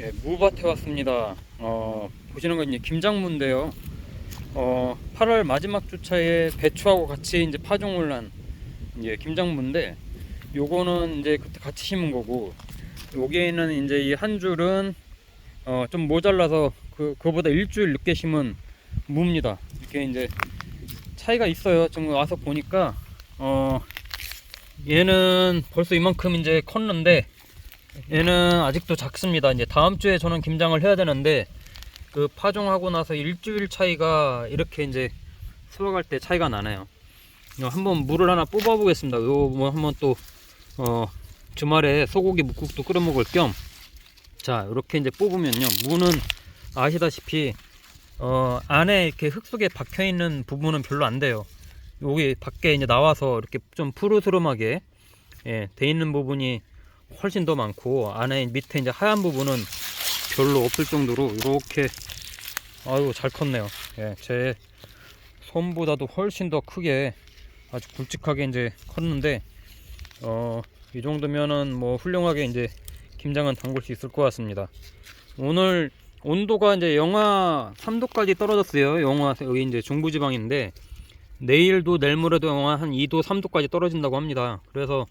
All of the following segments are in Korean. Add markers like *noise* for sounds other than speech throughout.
예, 무밭에 왔습니다. 어, 보시는 건 이제 김장무인데요. 어, 8월 마지막 주차에 배추하고 같이 이제 파종을 한 이제 김장무인데 요거는 이제 그때 같이 심은 거고 여기에는 이제 이 한 줄은 어, 좀 모자라서 그 그거보다 일주일 늦게 심은 무입니다. 이렇게 이제 차이가 있어요. 지금 와서 보니까 어, 얘는 벌써 이만큼 이제 컸는데 얘는 아직도 작습니다. 이제 다음 주에 저는 김장을 해야 되는데 그 파종하고 나서 일주일 차이가 이렇게 이제 수확할 때 차이가 나네요. 이거 한번 물을 하나 뽑아 보겠습니다. 요거 뭐 한번 또 어, 주말에 소고기 묵국도 끓여 먹을 겸 자, 이렇게 이제 뽑으면요. 무는 아시다시피 어, 안에 이렇게 흙 속에 박혀 있는 부분은 별로 안 돼요. 여기 밖에 이제 나와서 이렇게 좀 푸르스름하게 예, 돼 있는 부분이 훨씬 더 많고 안에 밑에 이제 하얀 부분은 별로 없을 정도로 이렇게 아유 잘 컸네요. 예, 제 손보다도 훨씬 더 크게 아주 굵직하게 이제 컸는데 어, 이 정도면은 뭐 훌륭하게 이제 김장은 담글 수 있을 것 같습니다. 오늘 온도가 이제 영하 3도까지 떨어졌어요. 영하 여기 이제 중부지방인데 내일도 내일 모레도 영하 한 2도 3도까지 떨어진다고 합니다. 그래서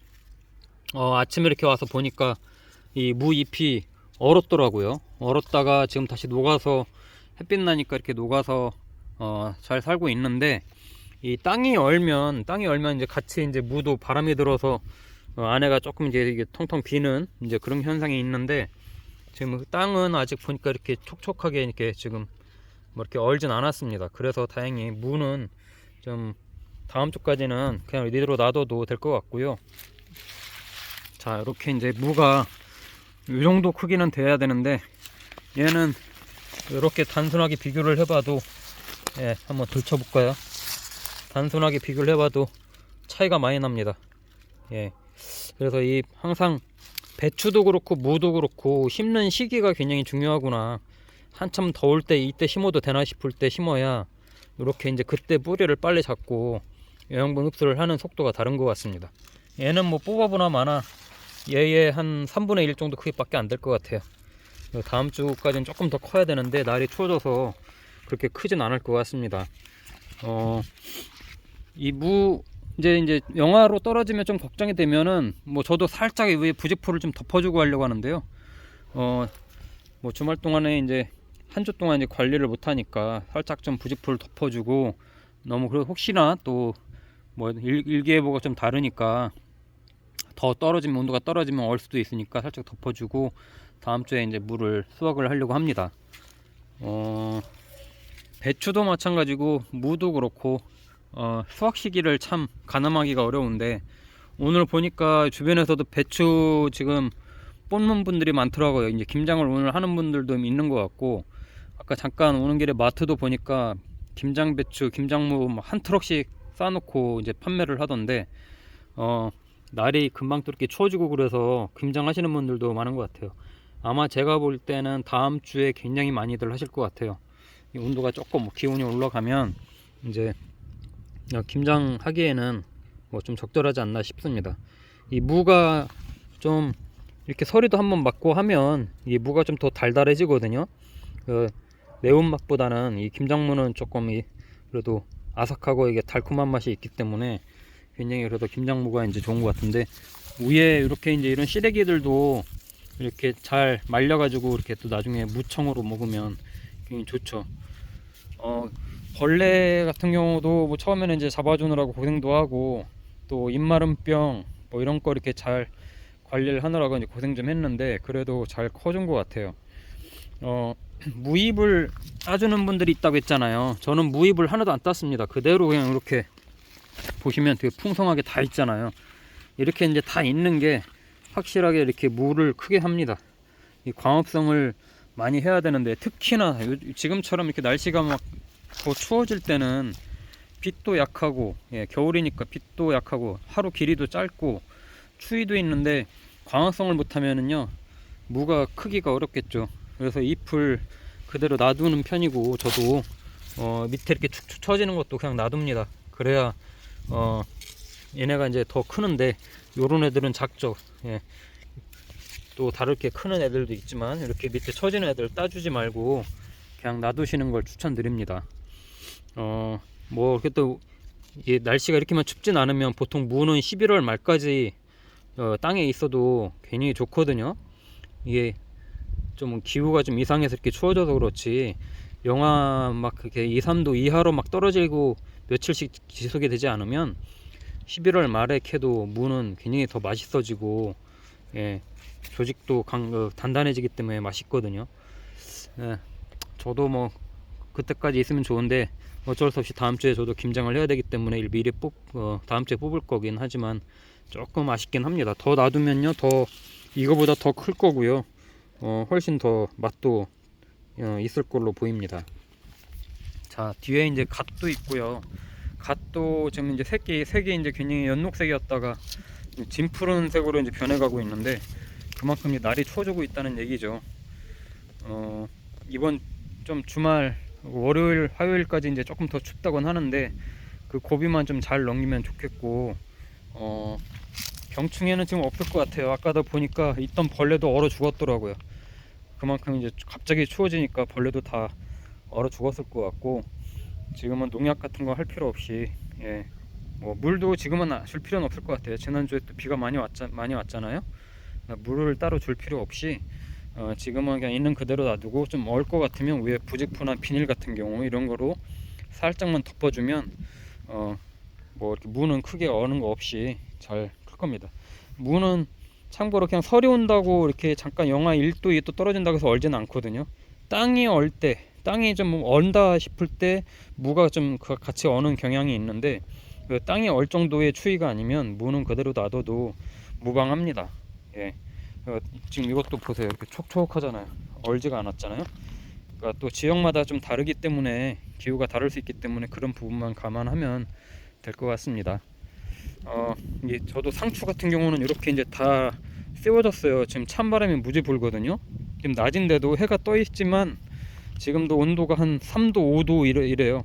어, 아침에 이렇게 와서 보니까 이 무 잎이 얼었더라고요. 얼었다가 지금 다시 녹아서 햇빛 나니까 이렇게 녹아서 어, 잘 살고 있는데 이 땅이 얼면 땅이 얼면 이제 같이 이제 무도 바람이 들어서 어, 안에가 조금 이제 이게 텅텅 비는 이제 그런 현상이 있는데 지금 그 땅은 아직 보니까 이렇게 촉촉하게 이렇게 지금 뭐 이렇게 얼진 않았습니다. 그래서 다행히 무는 좀 다음 주까지는 그냥 이대로 놔둬도 될 것 같고요. 자 이렇게 이제 무가 이 정도 크기는 돼야 되는데 얘는 이렇게 단순하게 비교를 해봐도 예 한번 들춰볼까요? 단순하게 비교를 해봐도 차이가 많이 납니다. 예. 그래서 이 항상 배추도 그렇고 무도 그렇고 심는 시기가 굉장히 중요하구나. 한참 더울 때 이때 심어도 되나 싶을 때 심어야 이렇게 이제 그때 뿌리를 빨리 잡고 영양분 흡수를 하는 속도가 다른 것 같습니다. 얘는 뭐 뽑아보나 마나 얘의 한 3분의 1 정도 크기밖에 안 될 것 같아요. 다음 주까지는 조금 더 커야 되는데 날이 추워져서 그렇게 크진 않을 것 같습니다. 어, 이 무 이제 이제 영하로 떨어지면 좀 걱정이 되면은 뭐 저도 살짝 위에 부직포를 좀 덮어주고 하려고 하는데요. 어, 뭐 주말 동안에 이제 한 주 동안 이제 관리를 못 하니까 살짝 좀 부직포를 덮어주고 너무 그래 혹시나 또 뭐 일기예보가 좀 다르니까 더 떨어지면 온도가 떨어지면 얼 수도 있으니까 살짝 덮어주고 다음 주에 이제 물을 수확을 하려고 합니다. 어, 배추도 마찬가지고 무도 그렇고 어, 수확 시기를 참 가늠하기가 어려운데 오늘 보니까 주변에서도 배추 지금 뽑는 분들이 많더라고요. 이제 김장을 오늘 하는 분들도 있는 것 같고 아까 잠깐 오는 길에 마트도 보니까 김장 배추, 김장무 뭐한 트럭씩 싸놓고 이제 판매를 하던데 어, 날이 금방 또 이렇게 추워지고 그래서 김장하시는 분들도 많은 것 같아요. 아마 제가 볼 때는 다음 주에 굉장히 많이들 하실 것 같아요. 이 온도가 조금 뭐 기온이 올라가면 이제 김장 하기에는 뭐 좀 적절하지 않나 싶습니다. 이 무가 좀 이렇게 서리도 한번 맞고 하면 이 무가 좀 더 달달해지거든요. 그 매운 맛보다는 이 김장무는 조금 이 그래도 아삭하고 이게 달콤한 맛이 있기 때문에 굉장히 그래도 김장무가 이제 좋은 것 같은데 위에 이렇게 이제 이런 시래기들도 이렇게 잘 말려가지고 이렇게 또 나중에 무청으로 먹으면 굉장히 좋죠. 어, 벌레 같은 경우도 뭐 처음에는 이제 잡아주느라고 고생도 하고 또 입마름병 뭐 이런 거 이렇게 잘 관리를 하느라고 이제 고생 좀 했는데 그래도 잘 커준 것 같아요. 어, *clears throat* 무입을 따주는 분들이 있다고 했잖아요. 저는 무입을 하나도 안 땄습니다. 그대로 그냥 이렇게 보시면 되게 풍성하게 다 있잖아요. 이렇게 이제 다 있는 게 확실하게 이렇게 물을 크게 합니다. 이 광합성을 많이 해야 되는데 특히나 요- 지금처럼 이렇게 날씨가 막 더 추워질 때는 빛도 약하고 예, 겨울이니까 빛도 약하고 하루 길이도 짧고 추위도 있는데 광합성을 못하면은요 무가 크기가 어렵겠죠. 그래서 잎을 그대로 놔두는 편이고 저도 어, 밑에 이렇게 축축 처지는 것도 그냥 놔둡니다. 그래야 어 얘네가 이제 더 크는데 요런 애들은 작죠. 예. 또 다르게 크는 애들도 있지만 이렇게 밑에 처지는 애들 따주지 말고 그냥 놔두시는 걸 추천드립니다. 어, 뭐 이렇게 또이 날씨가 이렇게만 춥진 않으면 보통 무는 11월 말까지 어, 땅에 있어도 괜히 좋거든요. 이게 좀 기후가 좀 이상해서 이렇게 추워져서 그렇지 영하 막 그렇게 2, 3도 이하로 막 떨어지고 며칠씩 지속이 되지 않으면 11월 말에 캐도 무는 굉장히 더 맛있어지고 예, 조직도 강, 어, 단단해지기 때문에 맛있거든요. 예, 저도 뭐 그때까지 있으면 좋은데 어쩔 수 없이 다음 주에 저도 김장을 해야 되기 때문에 일 미리 뽑 어, 다음 주에 뽑을 거긴 하지만 조금 아쉽긴 합니다. 더 놔두면요 더 이거보다 더 클 거고요. 어, 훨씬 더 맛도 어, 있을 걸로 보입니다. 자 뒤에 이제 갓도 있고요. 갓도 지금 이제 색이 색이 이제 굉장히 연녹색이었다가 진푸른색으로 이제 변해가고 있는데 그만큼 이제 날이 추워지고 있다는 얘기죠. 어, 이번 좀 주말 월요일 화요일까지 이제 조금 더 춥다곤 하는데 그 고비만 좀 잘 넘기면 좋겠고 어, 경충에는 지금 없을 것 같아요. 아까도 보니까 있던 벌레도 얼어 죽었더라고요. 그만큼 이제 갑자기 추워지니까 벌레도 다 얼어 죽었을 것 같고 지금은 농약 같은 거 할 필요 없이 예. 뭐 물도 지금은 아- 줄 필요는 없을 것 같아요. 지난주에 또 비가 많이 왔자, 많이 왔잖아요. 그러니까 물을 따로 줄 필요 없이 어, 지금은 그냥 있는 그대로 놔두고 좀 얼 것 같으면 위에 부직포나 비닐 같은 경우 이런 거로 살짝만 덮어주면 어, 뭐 이렇게 무는 크게 어는 거 없이 잘 클 겁니다. 무는 참고로 그냥 설이 온다고 이렇게 잠깐 영하 1도 2도 떨어진다고 해서 얼지는 않거든요. 땅이 얼 때, 땅이 좀 얼다 싶을 때 무가 좀 그- 같이 어는 경향이 있는데 그 땅이 얼 정도의 추위가 아니면 무는 그대로 놔둬도 무방합니다. 예. 어, 지금 이것도 보세요. 이렇게 촉촉하잖아요. 얼지가 않았잖아요. 그러니까 또 지역마다 좀 다르기 때문에 기후가 다를 수 있기 때문에 그런 부분만 감안하면 될 것 같습니다. 어, 이게 저도 상추 같은 경우는 이렇게 이제 다 세워졌어요. 지금 찬바람이 무지 불거든요. 지금 낮인데도 해가 떠 있지만 지금도 온도가 한 3도, 5도 이래, 이래요.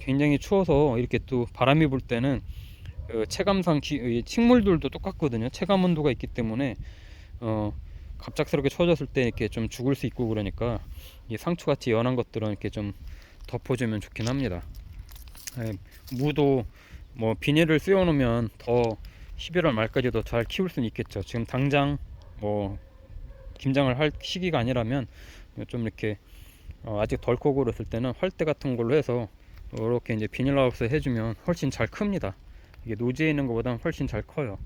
굉장히 추워서 이렇게 또 바람이 불 때는 어, 체감상 기, 이 식물들도 똑같거든요. 체감 온도가 있기 때문에 어, 갑작스럽게 추워졌을 때 이렇게 좀 죽을 수 있고 그러니까 이 상추같이 연한 것들은 이렇게 좀 덮어주면 좋긴 합니다. 예, 무도 뭐 비닐을 씌워 놓으면 더 11월 말까지도 잘 키울 수는 있겠죠. 지금 당장 뭐 김장을 할 시기가 아니라면 좀 이렇게 어, 아직 덜 그랬을 때는 활대 같은 걸로 해서 이렇게 이제 비닐하우스 해주면 훨씬 잘 큽니다. 이게 노지에 있는 것보다 훨씬 잘 커요.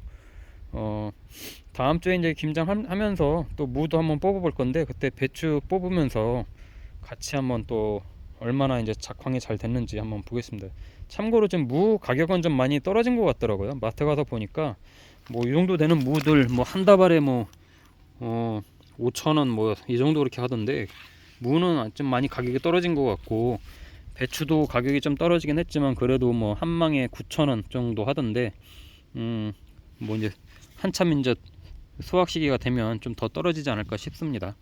어, 다음 주에 이제 김장하면서 또 무도 한번 뽑아 볼 건데 그때 배추 뽑으면서 같이 한번 또 얼마나 이제 작황이 잘 됐는지 한번 보겠습니다. 참고로 지금 무 가격은 좀 많이 떨어진 것 같더라고요. 마트 가서 보니까 뭐 이 정도 되는 무들 뭐 한 다발에 뭐 어, 5천 원 뭐 이 정도 그렇게 하던데 무는 좀 많이 가격이 떨어진 것 같고 배추도 가격이 좀 떨어지긴 했지만 그래도 뭐 한 망에 9천 원 정도 하던데 음 뭐 이제 한참 이제 수확 시기가 되면 좀 더 떨어지지 않을까 싶습니다.